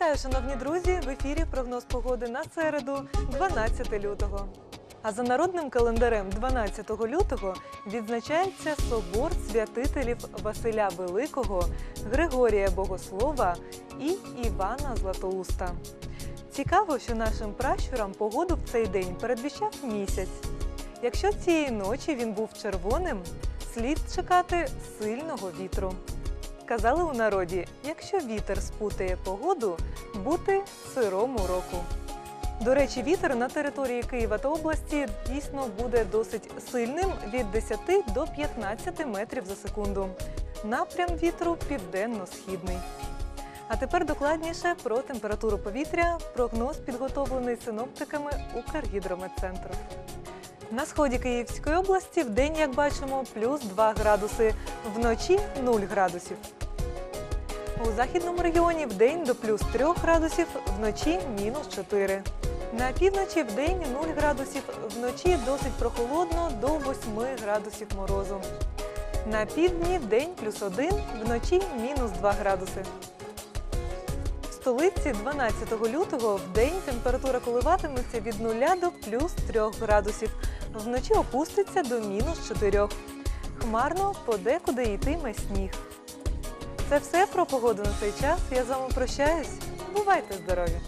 Вітаю, шановні друзі! В ефірі прогноз погоди на середу, 12 лютого. А за народним календарем 12 лютого відзначається собор святителів Василя Великого, Григорія Богослова і Івана Златоуста. Цікаво, що нашим пращурам погоду в цей день передвіщав місяць. Якщо цієї ночі він був червоним, слід чекати сильного вітру. Казали у народі, якщо вітер спутає погоду, бути сирому року. До речі, вітер на території Києва та області дійсно буде досить сильним від 10 до 15 метрів за секунду. Напрям вітру південно-східний. А тепер докладніше про температуру повітря. Прогноз підготовлений синоптиками Укргідрометцентру. На сході Київської області в день, як бачимо, плюс 2 градуси, вночі 0 градусів. У західному регіоні в день до плюс 3 градусів, вночі мінус 4. На півночі в день 0 градусів, вночі досить прохолодно до 8 градусів морозу. На півдні в день плюс 1, вночі мінус 2 градуси. В столиці 12 лютого в день температура коливатиметься від 0 до плюс 3 градусів. Вночі опуститься до мінус 4. Хмарно подекуди йтиме сніг. Це все про погоду на цей час. Я з вами прощаюсь. Бувайте здорові!